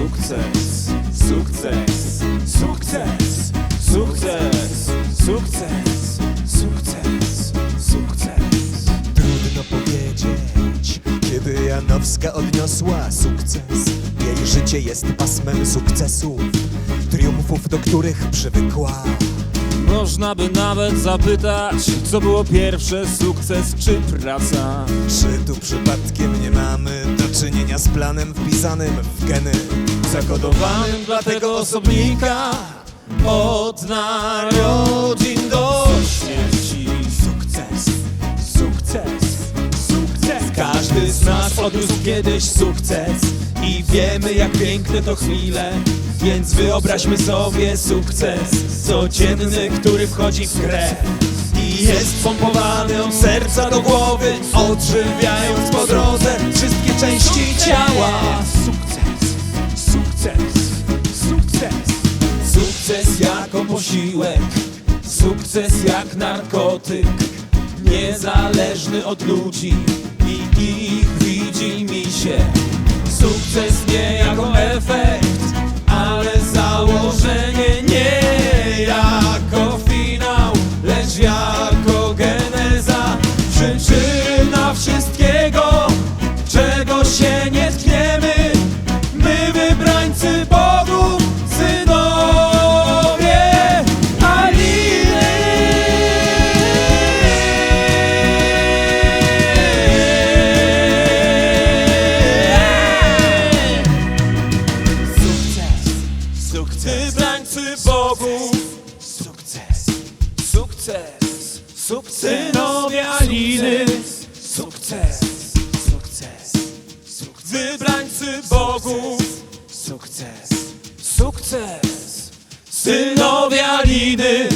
Sukces, sukces, sukces, sukces, sukces, sukces, sukces. Trudno powiedzieć, kiedy Janowska odniosła sukces. Jej życie jest pasmem sukcesów, triumfów, do których przywykła. Można by nawet zapytać, co było pierwsze, sukces czy praca? Czy tu przypadkiem nie mamy do czynienia z planem wpisanym w geny? Zakodowanym dla tego osobnika od narodzin do śmierci. Sukces, sukces, sukces. Każdy z nas odniósł kiedyś sukces i wiemy jak piękne to chwile. Więc wyobraźmy sobie sukces codzienny, który wchodzi w krew i jest pompowany od serca do głowy, odżywiając po drodze wszystkie części ciała. Sukces, sukces, sukces. Sukces jako posiłek, sukces jak narkotyk, niezależny od ludzi i ich widzi mi się. Sukces nie jako efekt, ale założenie nie jako finał, lecz jako geneza, przyczyna wszystkiego, synowie Aliny, sukces, sukces, sukces, wybrańcy Bogów, sukces, sukces, synowie Aliny,